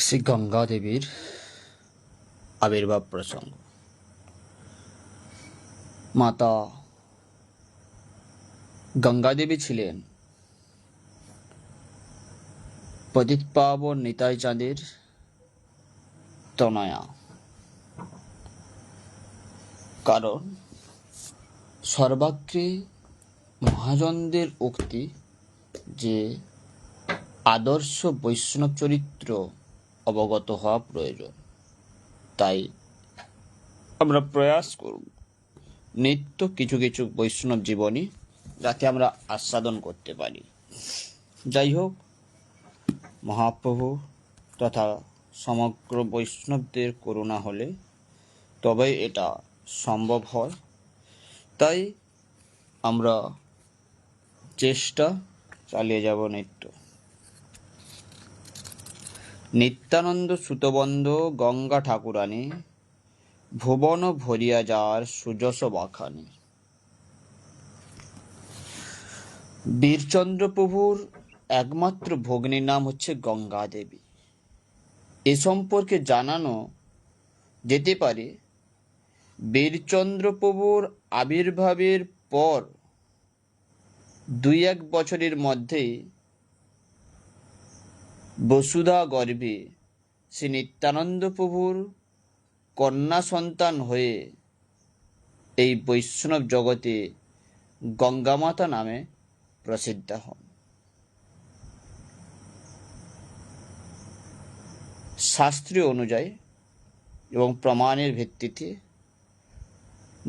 শ্রী গঙ্গা দেবীর আবির্ভাব প্রসঙ্গ। মাতা গঙ্গা দেবী ছিলেন পতিত পাবন নিতাই চাঁদের তনয়া। কারণ সর্বাগ্রে মহাজনদের উক্তি যে আদর্শ বৈষ্ণব চরিত্র অবগত হওয়া প্রয়োজন। তাই আমরা প্রয়াস করব। নিত্য কিছু কিছু বৈষ্ণব জীবনী যাতে আমরা আস্বাদন করতে পারি। যাই হোক, মহাপ্রভু তথা সমগ্র বৈষ্ণবদের করুণা হলে তবে এটা সম্ভব হয়। তাই আমরা চেষ্টা চালিয়ে যাব নিত্য। নিত্যানন্দ সুতবন্ধ গঙ্গা ঠাকুরানী, ভুবন ভরিয়া যার সুযশ বাখানি। বীরচন্দ্র প্রভুর একমাত্র ভগ্নীর নাম হচ্ছে গঙ্গা দেবী। এ সম্পর্কে জানানো যেতে পারে, বীরচন্দ্র প্রভুর আবির্ভাবের পর দুই এক বছরের মধ্যেই বসুধা গর্ভে শ্রী নিত্যানন্দ প্রভুর কন্যা সন্তান হয়ে এই বৈষ্ণব জগতে গঙ্গামাতা নামে প্রসিদ্ধ হন। শাস্ত্রীয় অনুযায়ী এবং প্রমাণের ভিত্তিতে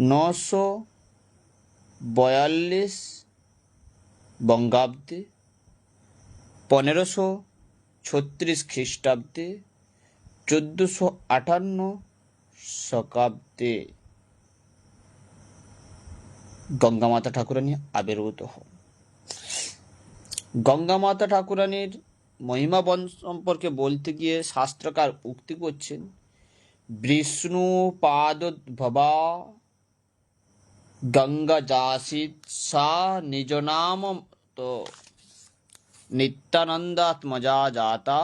নশো বয়াল্লিশ বঙ্গাব্দে পনেরোশো ছত্রিশ খ্রিস্টাব্দে চোদ্দোশো আটান্ন শকাব্দে গঙ্গামাতা ঠাকুরানী আবির্ভূত হন। গঙ্গামাতা ঠাকুরানীর মহিমা বন সম্পর্কে বলতে গিয়ে শাস্ত্রকার উক্তি করছেন, বিষ্ণু পাদোদ্ভবা গঙ্গা যাসিত সা নিজ নাম তো নিত্যানন্দাত্মজা জাতা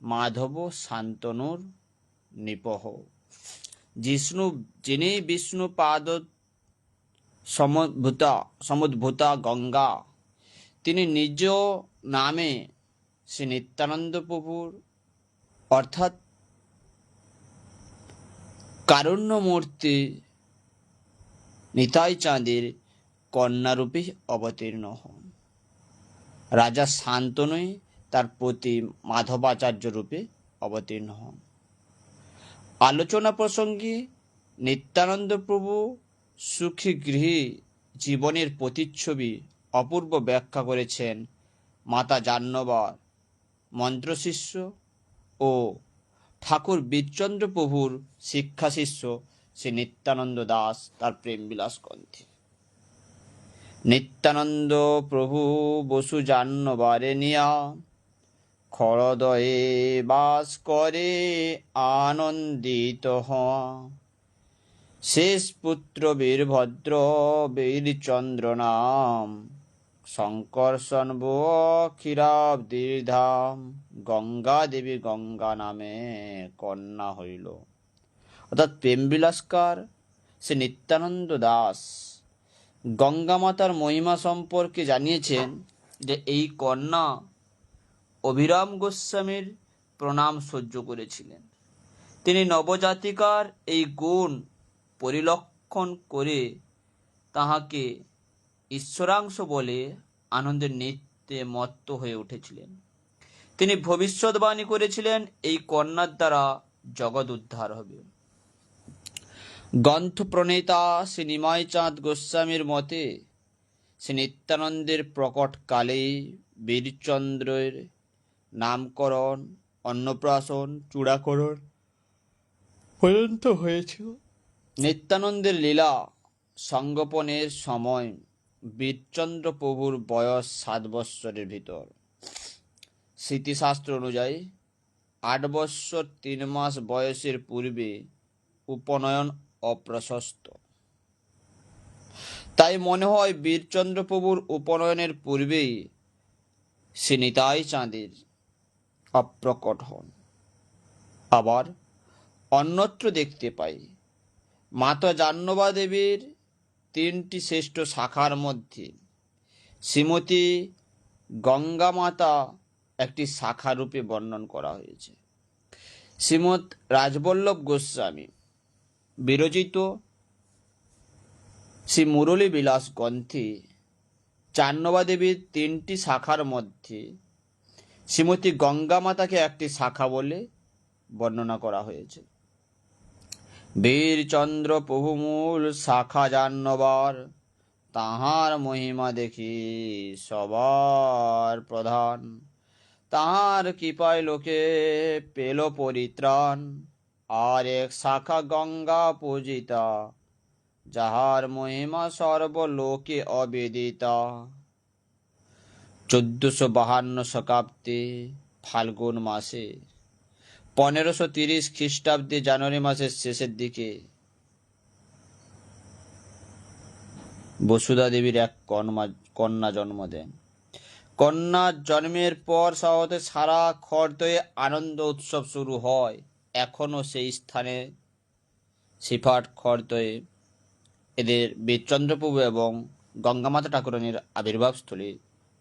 মাধব শান্তনুর নিপহ। জিষ্ণু, যিনি বিষ্ণু পাদ সমুদ্ভূতা সমুদ্ভূতা গঙ্গা, তিনি নিজ নামে শ্রী নিত্যানন্দ প্রভুর, অর্থাৎ কারণ্যমূর্তি নিতাই চাঁদের কন্যারূপে অবতীর্ণ হন। রাজা শান্তনুই তার প্রতি মাধবাচার্য রূপে অবতীর্ণ হন। আলোচনা প্রসঙ্গে নিত্যানন্দ প্রভু সুখী গৃহী জীবনের প্রতিচ্ছবি অপূর্ব ব্যাখ্যা করেছেন মাতা জাহ্নবার, মন্ত্রশিষ্য ও ঠাকুর বীরচন্দ্র প্রভুর শিক্ষা শিষ্য শ্রী নিত্যানন্দ দাস তার প্রেমবিলাস গ্রন্থে নিত্যানন্দ প্রভু বসু জাহ্নবারে নিয়া খরদয়ে বাস করে আনন্দিত হওয়া। শেষ পুত্র বীরভদ্র বীরচন্দ্র নাম শঙ্কর্ষণ ক্ষীরাব্দীর ধাম গঙ্গা দেবী গঙ্গা নামে কন্যা হইল। অর্থাৎ প্রেমবিলাসকার সে নিত্যানন্দ দাস গঙ্গা মাতার মহিমা সম্পর্কে জানিয়েছেন যে এই কন্যা অভিরাম গোস্বামীর প্রণাম সহ্য করেছিলেন। তিনি নবজাতিকার এই গুণ পরিলক্ষণ করে তাহাকে ঈশ্বরাংশ বলে আনন্দের নৃত্যে মত্ত হয়ে উঠেছিলেন। তিনি ভবিষ্যৎবাণী করেছিলেন এই কন্যার দ্বারা জগৎ উদ্ধার হবে। গ্রন্থ প্রণেতা শ্রী নিমাই চাঁদ গোস্বামীর মতে, শ্রী নিত্যানন্দের প্রকট কালেই বীরচন্দ্রের নামকরণ, অন্নপ্রাশন, চূড়াকরণ পর্যন্ত হয়েছিল। নিত্যানন্দের লীলা সংগোপনের সময় বীরচন্দ্র প্রভুর বয়স সাত বৎসরের ভিতর। স্মৃতিশাস্ত্র অনুযায়ী, আট বৎসর তিন মাস বয়সের পূর্বে উপনয়ন অপ্রশস্ত। তাই মনে হয় বীরচন্দ্র প্রভুর উপনয়নের পূর্বেই শ্রী নিতাই চাঁদের অপ্রকট হন। আবার অন্যত্র দেখতে পাই, মাতা জাহ্নবা দেবীর তিনটি শ্রেষ্ঠ শাখার মধ্যে। শ্রীমতী গঙ্গা মাতা একটি শাখা রূপে বর্ণন করা হয়েছে। শ্রীমৎ রাজবল্লভ গোস্বামী বিরচিত। শ্রী মুরলী বিলাস গ্রন্থে চান্নবা দেবীর তিনটি শাখার মধ্যে শ্রীমতী গঙ্গা মাতাকে একটি শাখা বলে বর্ণনা করা হয়েছে। বীরচন্দ্র প্রভুমূল শাখা জান্নবার, তাহার মহিমা দেখি সবার প্রধান। তাহার কৃপায় লোকে পেল পরিত্রাণ। আর এক শাখা গঙ্গা পূজিতা, যাহার মহিমা সর্বলোকে অবেদিতা। চোদ্দশো বাহান্ন শতাব্দী ফাল্গুন মাসে, পনেরোশো তিরিশ খ্রিস্টাব্দে জানুয়ারি মাসের শেষের দিকে, বসুধা দেবীর এক কন্যা কন্যা জন্ম দেন। কন্যা জন্মের পর শহরে সারা খরদয়ে আনন্দ উৎসব শুরু হয়। এখনও সেই স্থানে সিফাট খরদয়ে এদের বীরচন্দ্রপ্রভু এবং গঙ্গামাতা ঠাকুরানীর আবির্ভাবস্থলী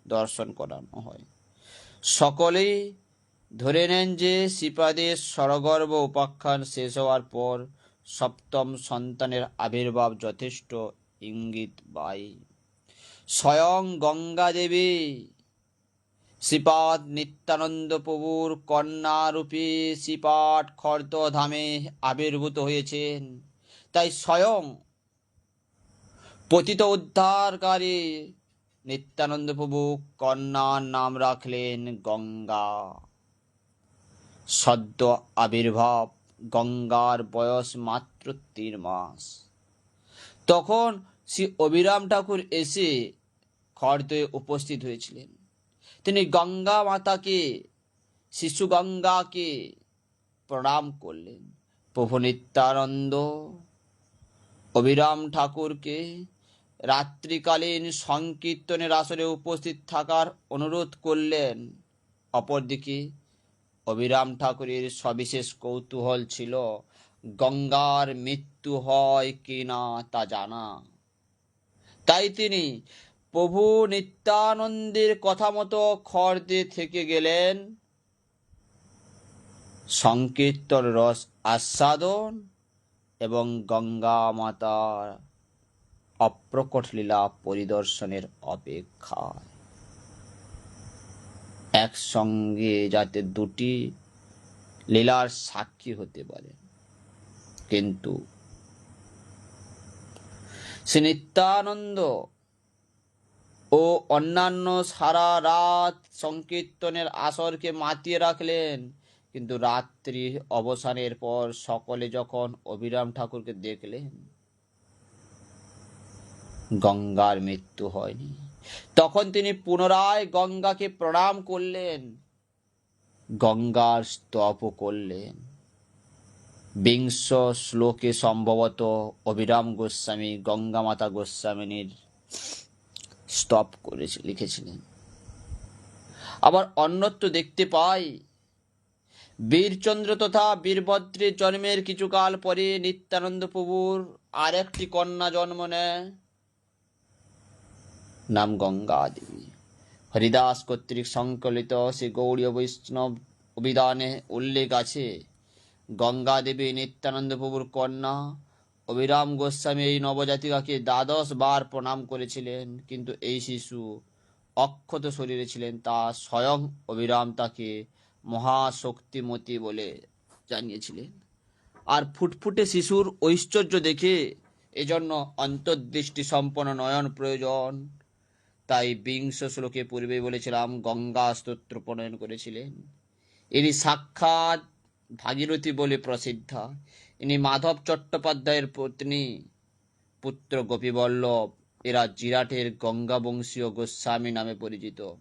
দর্শন করানো হয়। সকলেই ধরে নেন যে শ্রীপাদের সরগর্ভ উপাখ্যান শেষ হওয়ার পর সপ্তম সন্তানের আবির্ভাব যথেষ্ট ইঙ্গিত বাই স্বয়ং গঙ্গা দেবী শ্রীপাদ নিত্যানন্দ প্রভুর কন্যারূপী শ্রীপাঠ খর্দধামে আবির্ভূত হয়েছেন। তাই স্বয়ং পতিত উদ্ধারকারী নিত্যানন্দ প্রভু কন্যার নাম রাখলেন গঙ্গা। সদ্য আবির্ভাব গঙ্গার বয়স মাত্র তিন মাস। তখন শ্রী অবিরাম ঠাকুর এসে খর্দে উপস্থিত হয়েছিলেন। তিনি গঙ্গা মাতাকে, শিশু গঙ্গাকে প্রণাম করলেন। প্রভু নিত্যানন্দ অবিরাম ঠাকুরকে রাত্রিকালীন সংকীর্তনের আসরে উপস্থিত থাকার অনুরোধ করলেন। অপরদিকে অবিরাম ঠাকুরের সবিশেষ কৌতূহল ছিল, গঙ্গার মৃত্যু হয় কি না তা জানা। তাই তিনি প্রভু নিত্যানন্দের কথা মতো খর্দে থেকে গেলেন। সংকীর্তন রস আস্বাদন এবং গঙ্গা মাতার অপ্রকট লীলা পরিদর্শনের অপেক্ষায় একসঙ্গে যাতে দুটি লীলার সাক্ষী হতে পারে। কিন্তু শ্রী নিত্যানন্দ ও অন্যান্য সারা রাত সংকীর্তনের আসরকে মাতিয়ে রাখলেন। কিন্তু রাত্রি অবসানের পর সকলে যখন অবিরাম ঠাকুরকে দেখলেন, গঙ্গার মৃত্যু হয়নি। তখন তিনি পুনরায় গঙ্গাকে প্রণাম করলেন, গঙ্গার স্তপ করলেন। বিংশ শ্লোকে সম্ভবত অবিরাম গোস্বামী গঙ্গা মাতা গোস্বামিনীর স্তব করেছে, লিখেছিলেন। আবার অন্যত্র দেখতে পাই, বীরচন্দ্র তথা বীরভদ্রের জন্মের কিছুকাল পরে নিত্যানন্দ প্রভুর আর একটি কন্যা জন্ম নেয়, নাম গঙ্গা দেবী হরিদাস কর্তৃক সংকলিত শ্রী গৌড়ীয় বৈষ্ণব অভিধানে উল্লেখ আছে গঙ্গা দেবী নিত্যানন্দ প্রভুর কন্যা অবিরাম গোস্বামী এই নবজাতিকাকে দ্বাদশ বার প্রণাম করেছিলেন, কিন্তু এই শিশু অক্ষত শরীরে ছিলেন। তা স্বয়ং অবিরাম তাকে মহাশক্তিমতী বলে জানিয়েছিলেন। আর ফুটফুটে শিশুর ঐশ্বর্য দেখে এজন্য অন্তর্দৃষ্টি সম্পন্ন নয়ন প্রয়োজন। তাই বিংশ শ্লোকে পূর্বে বলেছিলাম, গঙ্গা স্তোত্র প্রণয়ন করেছিলেন। ইনি সাক্ষাৎ ভাগীরথী বলে প্রসিদ্ধা। ইনি মাধব চট্টোপাধ্যায়ের পত্নী, পুত্র গোপীবল্লভ। এরা জিরাটের গঙ্গা বংশীয় গোস্বামী নামে পরিচিত।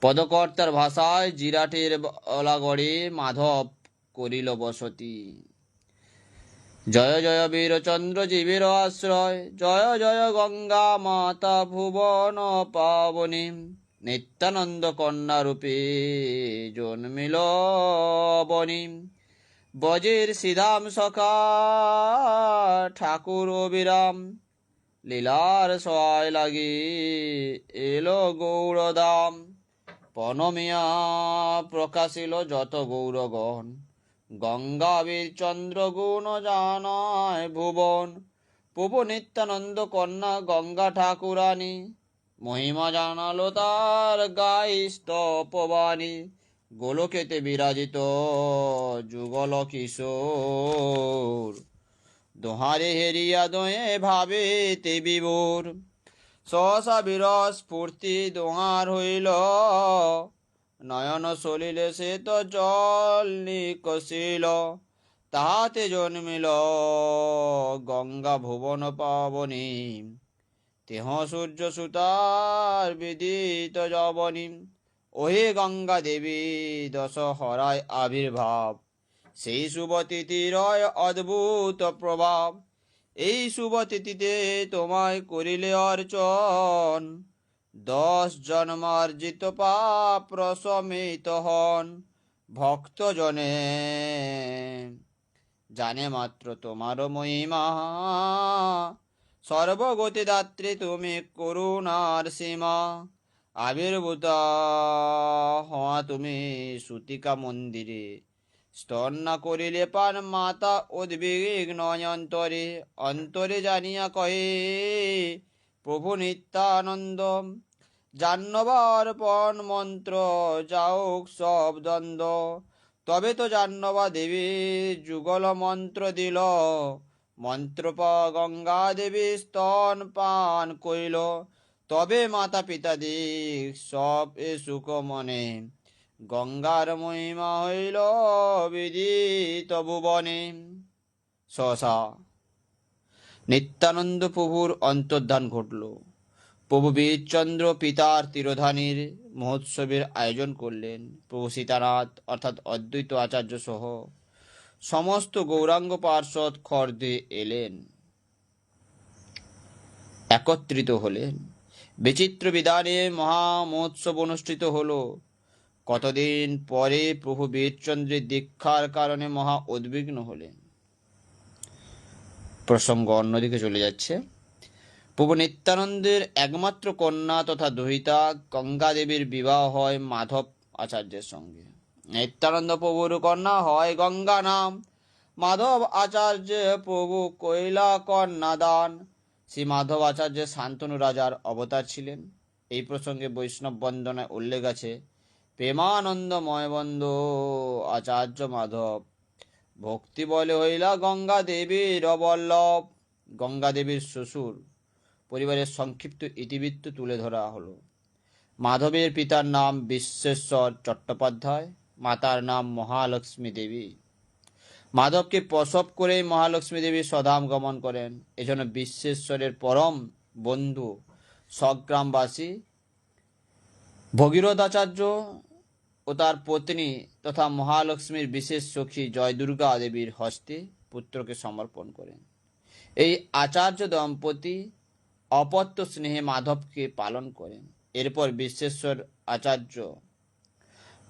পদকর্তার ভাষায় জিরাটের অলাগড়ে মাধব করিল বসতি। জয় জয় বীরচন্দ্র জীবের আশ্রয়, জয় জয় গঙ্গা মাতা ভুবন পাবনী। নিত্যানন্দ কন্যা রূপে জন্মিল বনি। বজের সিধাম সখা ঠাকুর অবিরাম লীলার সহায় লাগি এলো গৌরদাম। পনমিয়া প্রকাশিল যত গৌরগণ গঙ্গাবীর চন্দ্রগুণ জানায় ভুবন। প্রভু নিত্যানন্দ কন্যা, গঙ্গা ঠাকুরানী, মহিমা জানালো তার গাই স্তপবাণী গোলকেতে বিরাজিত যুগল কিশোর। দোহারে হেরিয়া দোয়ে ভাবে তে বিভোর সহসা বিরস স্ফূর্তি দোহার হইল। নয়ন সলিলে সে তো জল নিকশিল তাহাতে জন্মিল গঙ্গা ভুবন পাবনী। তেহ সূর্য সুতার বিদিত জবনী ওহে গঙ্গা দেবী, দশহরায় আবির্ভাব। সেই শুভ তিথিরয় অদ্ভুত প্রভাব। এই শুভ তিথিতে তোমায় করিলে অর্চন। দশ জন্মার্জিত পাপ প্রশমিত হন ভক্তজনে। জানে মাত্র তোমার মহিমা। সর্বগতি দাত্রী তুমি করুণার সীমা। আবির্ভূতা হওয়া তুমি সুতিকা মন্দিরে। স্তন না করিলে পান মাতা উদ্বিগ্ন অন্তরে। অন্তরে জানিয়া কহে, প্রভু নিত্যানন্দ, জাহ্নবার পণ মন্ত্র যাওক সব দ্বন্দ্ব। তবে তো জাহ্নবা দেবী যুগল মন্ত্র দিল। মন্ত্র পা গঙ্গা দেবী স্তন পান কইল তবে মাতা পিতা দিক সব এ সুখ মনে। গঙ্গার মহিমা হইল বিদিত ভুবনে। সহসা। নিত্যানন্দ প্রভুর অন্তর্ধান ঘটল। প্রভু বীরচন্দ্র পিতার তিরোধানের মহোৎসবের আয়োজন করলেন। প্রভু সীতানাথ অর্থাৎ অদ্বৈত আচার্য সহ সমস্ত গৌরাঙ্গ পার্ষদ খর্দে এলেন। একত্রিত হলেন। বিচিত্র বিধানে মহা মহোৎসব অনুষ্ঠিত হলো। কতদিন পরে প্রভু বীরচন্দ্রের দীক্ষার কারণে মহা উদ্বিগ্ন হলেন। প্রসঙ্গ অন্যদিকে চলে যাচ্ছে। প্রভু নিত্যানন্দের একমাত্র কন্যা তথা দহিতা গঙ্গা দেবীর বিবাহ হয় মাধব আচার্যের সঙ্গে। নিত্যানন্দ প্রভুর কন্যা হয় গঙ্গা নাম। মাধব আচার্য প্রভু কৈলা কন্যা দান শ্রী মাধব আচার্য শান্তনু রাজার অবতার ছিলেন। এই প্রসঙ্গে বৈষ্ণব বন্দনায় উল্লেখ আছে প্রেমানন্দময় বন্ধ আচার্য মাধব, ভক্তি বলে হইলা গঙ্গা দেবীর অবল্লভ গঙ্গা দেবীর শ্বশুর। পরিবারের সংক্ষিপ্ত ইতিবৃত্ত তুলে ধরা হলো। মাধবের পিতার নাম বিশ্বেশ্বর চট্টোপাধ্যায়, মাতার নাম মহালক্ষ্মী দেবী। মাধবকে প্রসব করেই মহালক্ষ্মী দেবী স্বধাম গমন করেন। এজন্য বিশ্বেশ্বরের পরম বন্ধু সগ্রামবাসী ভগীরথাচার্য ও তার পত্নী তথা মহালক্ষ্মীর বিশেষ সখী জয় দুর্গা দেবীর হস্তে পুত্রকে সমর্পণ করেন। এই আচার্য দম্পতি অপত্য স্নেহে মাধবকে পালন করেন। এরপর বিশ্বেশ্বর আচার্য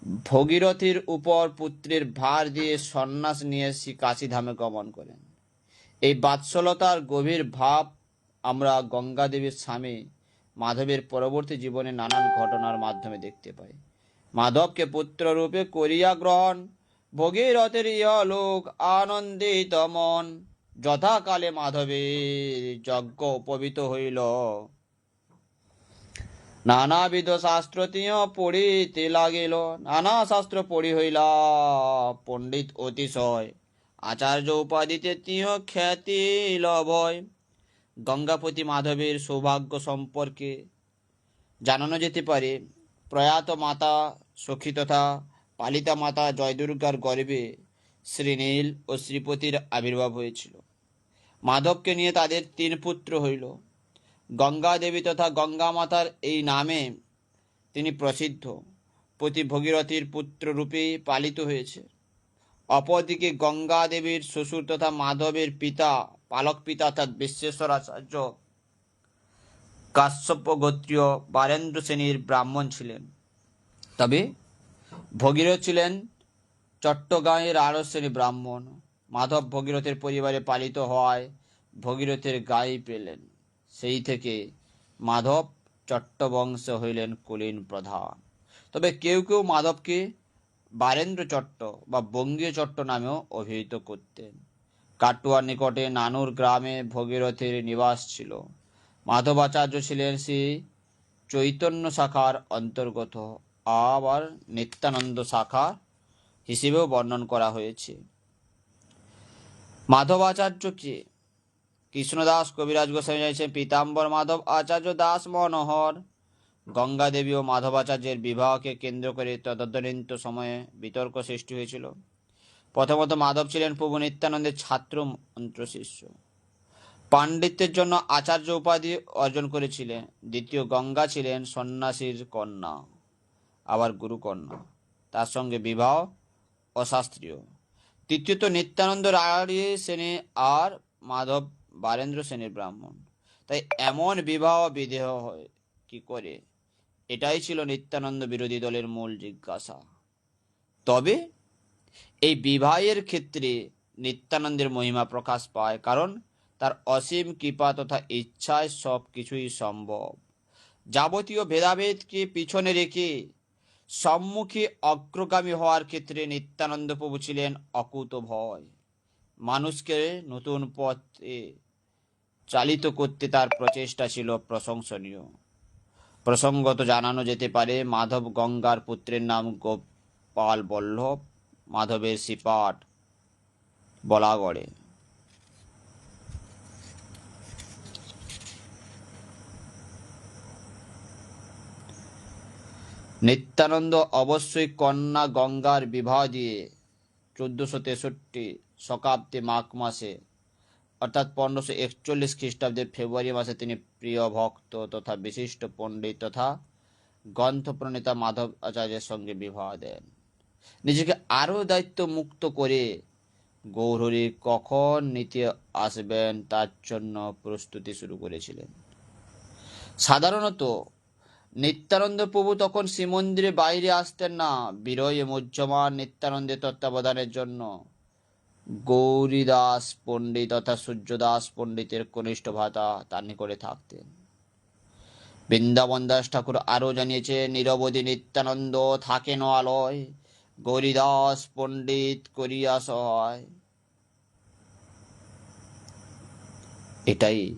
ভগীরথীর উপর পুত্রের ভার দিয়ে সন্ন্যাস নিয়ে কাশীধামে গমন করেন। এই বাৎসলতার গভীর ভাব আমরা গঙ্গা দেবীর স্বামী মাধবের পরবর্তী জীবনে নানান ঘটনার মাধ্যমে দেখতে পাই। মাধবকে পুত্র রূপে করিয়া গ্রহণ, ভগীরথের ইহলোক আনন্দিত মন, যথাকালে মাধবের যজ্ঞ উপবিত হইল। নানাবিধ শাস্ত্র তিয় পড়িতে লাগিল। নানা শাস্ত্র পড়ি হইলা পণ্ডিত অতিশয়। আচার্য উপাধিতে তিয় খ্যাতি লভয়। গঙ্গাপতি মাধবের সৌভাগ্য সম্পর্কে জানানো যেতে পারে। প্রয়াত মাতা সখী তথা পালিতা মাতা জয়দুর্গার গর্বে শ্রীনীল ও শ্রীপতির আবির্ভাব হয়েছিল। মাধবকে নিয়ে তাদের তিন পুত্র হইল। গঙ্গা দেবী তথা গঙ্গা মাতার এই নামে তিনি প্রসিদ্ধ। প্রতি ভগীরথীর পুত্র রূপে পালিত হয়েছে। অপরদিকে গঙ্গা দেবীর শ্বশুর তথা মাধবের পিতা, পালক পিতা অর্থাৎ বিশ্বেশ্বর আচার্য কাশ্যপ গোত্রীয় বারেন্দ্র শ্রেণির ব্রাহ্মণ ছিলেন। তবে ভগীরথ ছিলেন চট্টগ্রামের আরও শ্রেণি ব্রাহ্মণ। মাধব ভগীরথের পরিবারে পালিত হওয়ায় ভগীরথের গায়ে পেলেন। সেই থেকে মাধব চট্টবংশ হইলেন কুলীন প্রধান। তবে কেউ কেউ মাধবকে বারেন্দ্র চট্ট বা বঙ্গীয় চট্ট নামেও অভিহিত করতেন। কাটুয়ার নিকটে নানুর গ্রামে ভগীরথের নিবাস ছিল। মাধবাচার্য ছিলেন শ্রী চৈতন্য শাখার অন্তর্গত। আবার নিত্যানন্দ শাখা হিসেবেও বর্ণন করা হয়েছে। মাধবাচার্য কে? কৃষ্ণদাস কবিরাজ গোস্বামী জানিয়েছেন, পীতাম্বর মাধব আচার্য দাস মনোহর। গঙ্গা দেবী ও মাধবাচার্যের বিবাহকে কেন্দ্র করে তদন্তনীন্ত সময়ে বিতর্ক সৃষ্টি হয়েছিল। প্রথমত মাধব ছিলেন প্রভু নিত্যানন্দের ছাত্র মন্ত্র শিষ্য। পাণ্ডিত্যের জন্য আচার্য উপাধি অর্জন করেছিলেন। দ্বিতীয় গঙ্গা ছিলেন সন্ন্যাসীর কন্যা, আবার গুরুকন্যা। তার সঙ্গে বিবাহ অশাস্ত্রীয়। তৃতীয়ত নিত্যানন্দ রায় শ্রেণি আর মাধব বারেন্দ্র শ্রেণির ব্রাহ্মণ। তাই এমন বিবাহ বিদেহ হয় কি করে? এটাই ছিল নিত্যানন্দ বিরোধী দলের মূল জিজ্ঞাসা। তবে এই বিবাহের ক্ষেত্রে নিত্যানন্দের মহিমা প্রকাশ পায় কারণ তার অসীম কৃপা তথা ইচ্ছায় সব কিছুই সম্ভব। যাবতীয় ভেদাভেদকে পিছনে রেখে সম্মুখে অগ্রগামী হওয়ার ক্ষেত্রে নিত্যানন্দ প্রভু ছিলেন অকুত ভয় মানুষকে নতুন পথে চালিত করতে তার প্রচেষ্টা ছিল প্রশংসনীয়। প্রসঙ্গত জানানো যেতে পারে, মাধব গঙ্গার পুত্রের নাম গোপাল বল্লভ, মাধবের সিপাট বলাগড়ে। নিত্যানন্দ অবশ্যই কন্যা গঙ্গার বিবাহ দিয়ে চোদ্দশো তেষট্টি শকাব্দে মাঘ মাসে অর্থাৎ পনেরোশো একচল্লিশ খ্রিস্টাব্দের ফেব্রুয়ারি মাসে তিনি প্রিয় ভক্ত তথা বিশিষ্ট পণ্ডিত তথা গ্রন্থ প্রণেতা মাধব আচার্যের সঙ্গে বিবাহ দেন। নিজেকে আরও দায়িত্ব মুক্ত করে গৌরহরি কখন নিতে আসবেন তার জন্য প্রস্তুতি শুরু করেছিলেন। সাধারণত নিত্যানন্দ প্রভু তখন শ্রীমন্দিরে বাইরে আসতেন না। বিরয়ে মুহ্যমান নিত্যানন্দের তত্ত্বাবধানের জন্য গৌরীদাস পণ্ডিত তথা সূর্যদাস পণ্ডিতের কনিষ্ঠ ভাতা তার নিকটে থাকতেন। বৃন্দাবন দাস ঠাকুর আরও জানিয়েছে নিরবধি নিত্যানন্দ থাকেন আলয়, গৌরীদাস পণ্ডিত করিয়া সহায়। এটাই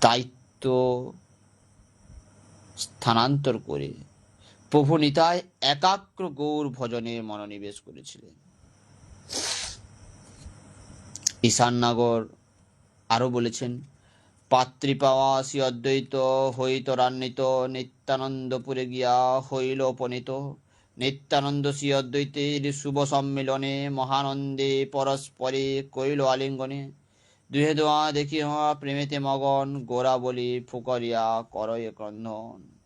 দায়িত্ব স্থানান্তর করে প্রভু নিতায় একাগ্র গৌর ভজনে মনোনিবেশ করেছিলেন। ঈশাননগর আরও বলেছেন পাত্রী পাওয়া অদ্বৈত হইতরান্বিত, নিত্যানন্দপুরে গিয়া হইল উপনীত। নিত্যানন্দ শ্রী অদ্বৈতের শুভ সম্মিলনে মহানন্দে পরস্পরে কইল আলিঙ্গনে। দুহে দোয়া দেখি হওয়া প্রেমেতে মগন গোরা বলি ফুকরিয়া করয়ে ক্রন্দন।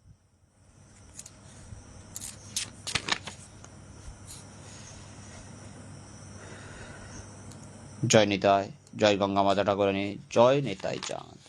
জয় নিতাই জয় গঙ্গা মাতা ঠাকুরানী জয় নিতাই চাঁদ।